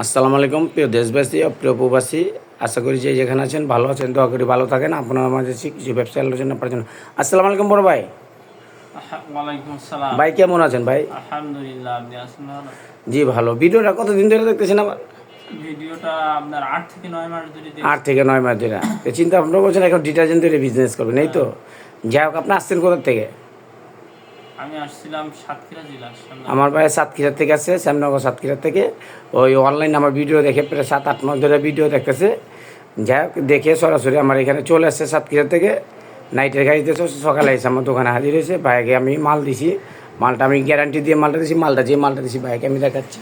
আসসালামু আলাইকুম প্রিয় দেশবাসী ও প্রিয় প্রবাসী। আশা করি যে যেখানে আছেন ভালো আছেন দোয়া করি ভালো থাকেন। আপনার মাঝে কিছু ব্যবসা আলোচনা জন্য। আসসালামু আলাইকুম বড় ভাই। ভাই কেমন আছেন ভাই? আলহামদুলিল্লাহ আপনি আছেন ভালো? জি ভালো। ভিডিওটা কতদিন ধরে দেখতেছেন আবার? ভিডিওটা আপনার আট থেকে নয় মাস ধরে দেখ- থেকে নয় মাস ধরে। চিন্তা ভাবনা করছেন এখন ডিটারজেন্ট ধরে বিজনেস করবেন এই তো? যাই হোক আপনি আসছেন কোথার থেকে? আমি আসছিলাম আমার ভাই সাতক্ষীরা থেকে আসছে, শ্যামনগর সাতক্ষীরা থেকে। ওই অনলাইন আমার ভিডিও দেখে প্রায় সাত, আট মাস ধরে ভিডিও দেখতেছে। যাই হোক, দেখে সরাসরি আমার এখানে চলে আসছে সাতক্ষীরা থেকে। নাইটের গাড়িতে সকালে এসে আমার দোকানে হাজির হয়েছে। ভাইকে আমি মাল দিছি। মালটা আমি গ্যারান্টি দিয়ে মালটা দিছি, মালটা যে মালটা দিছি বাইকে আমি দেখাচ্ছি।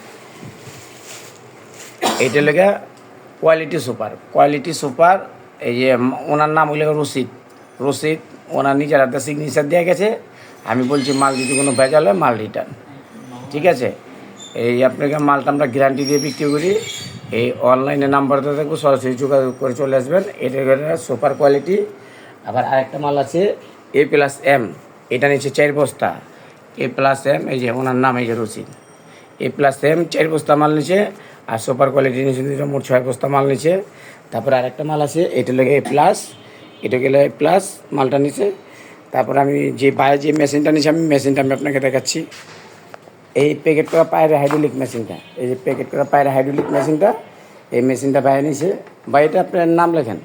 এইটা লেগে কোয়ালিটি সুপার কোয়ালিটি সুপার এই যে ওনার নাম হইলে রশিদ। রশিদ, ওনার নিজের হাতে সিগনেচার দেওয়া গেছে। আমি বলছি, মাল যদি কোনো ভেজাল হয়, মাল রিটার্ন ঠিক আছে? এই আপনাকে মালটা আমরা গ্যারান্টি দিয়ে বিক্রি করি। এই অনলাইনে নাম্বারটা থাকব সরাসরি যোগাযোগ করে চলে আসবেন। এটা সুপার কোয়ালিটি আবার আরেকটা মাল আছে এ প্লাস এম এটা নিচ্ছে চার বস্তা। এ প্লাস এম এই যে ওনার নাম, এই যে রশিদ এ প্লাস এম চার বস্তা মাল নিচ্ছে। আর সুপার কোয়ালিটি নিচ্ছে দুটো মোট ছয় বস্তা মাল নিচ্ছে। তারপরে আরেকটা মাল আছে, এটা লেগে এ প্লাস এটা গেলে প্লাস মালটা নিচ্ছে। তারপর আমি যে বাইরে যে মেশিনটা নিচ্ছি আমি মেশিনটা আমি আপনাকে দেখাচ্ছি। এই প্যাকেট করা পায়ের হাইড্রোলিক মেশিনটা এই যে প্যাকেট করা পায়ের হাইড্রোলিক মেশিনটা এই মেশিনটা বাইরে নিছে বা এটা আপনার নাম লেখেন?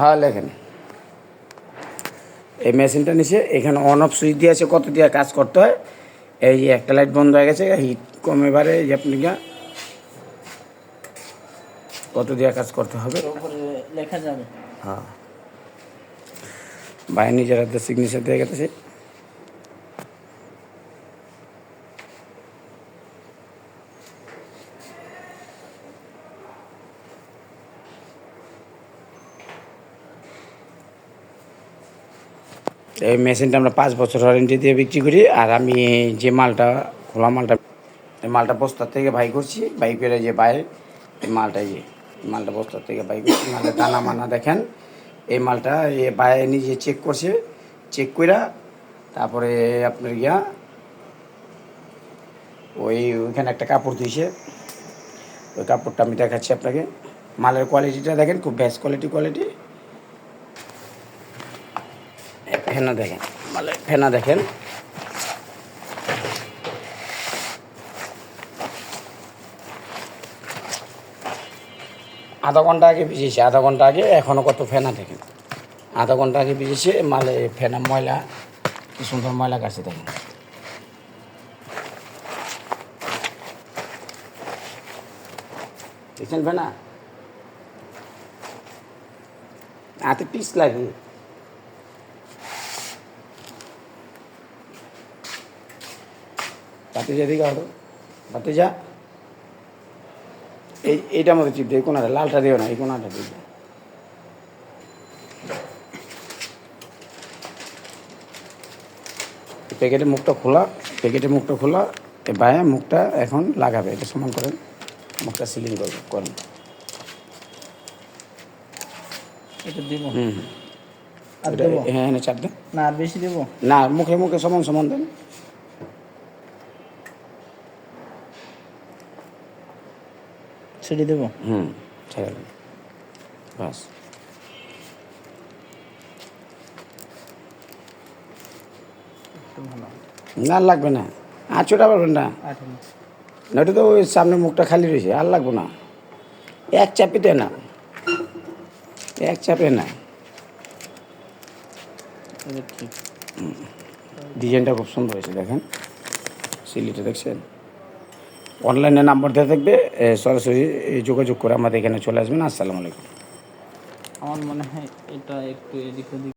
হ্যাঁ লেখেন। এই মেশিনটা নিচে এখানে অন অফ সুইচ দিয়ে আছে কত দিয়ে কাজ করতে হয়। এই যে একটা লাইট বন্ধ হয়ে গেছে হিট কমে বারে এই যে আপনি কত দিয়ে কাজ করতে হবে। লেখা যাবে। হ্যাঁ। বাইরে নিজের হাতে সিগনেচার দিয়ে গেছে। এই মেশিনটা আমরা পাঁচ বছর ওয়ারেন্টি দিয়ে বিক্রি করি আর আমি যে মালটা, খোলা মালটা, এই মালটা বস্তার থেকে বাই করছি, বাই করে যে বাইরে, এই মালটা যে মালটা বস্তার থেকে বাই করছি মালটা দানা মানা দেখেন। এই মালটা এ বাইরে নিজে চেক করছে চেক কইরা তারপরে আপনার গিয়া ওই ওইখানে একটা কাপড় দিয়েছে। ওই কাপড়টা আমি দেখাচ্ছি আপনাকে। মালের কোয়ালিটিটা দেখেন, খুব বেস্ট কোয়ালিটি কোয়ালিটি ফেনা দেখেন, মালের ফেনা দেখেন। আধা ঘণ্টা আগে ভিজেছে, আধা ঘণ্টা আগে এখনও কত ফেনা দেখেন। আধা ঘণ্টা আগে ভিজেছে, মালে ফেনা ময়লা, কি সুন্দর ময়লা কাছে দেখেন। দেখছেন ফেনা? হাতে পিস লাগে। বাতি যা দিকে বাতি যা। এই এইটার মধ্যে চিপ দিয়ে কোনাটা লালটা দিও না এই কোনাটা দিও। প্যাকেটের মুখটা খোলা প্যাকেটের মুখটা খোলা বাইরে মুখটা এখন লাগাবে এটা সমান করেন মুখটা সিলিং করবে করেন। এটা দিব। হুম হ্যাঁ হ্যাঁ চাপ দেন না আর বেশি দেবো? না মুখে মুখে সমান সমান দেন। সেটি দেবো? হুম ছেড়ে দেন বাস। না লাগবে না। আঁচোটা পারবেন না আঠারো তো ওই সামনে মুখটা খালি রয়েছে আর লাগবো না। এক চাপিতে না। এক চাপে না। ডিজাইনটা খুব সুন্দর হয়েছে দেখেন। সিলিটা দেখছেন? অনলাইনে নাম্বার দেওয়া থাকবে সরাসরি যোগাযোগ করে আমাদের এখানে চলে আসবেন। আসসালামু আলাইকুম। আমার মনে হয় এটা একটু এদিক ওদিক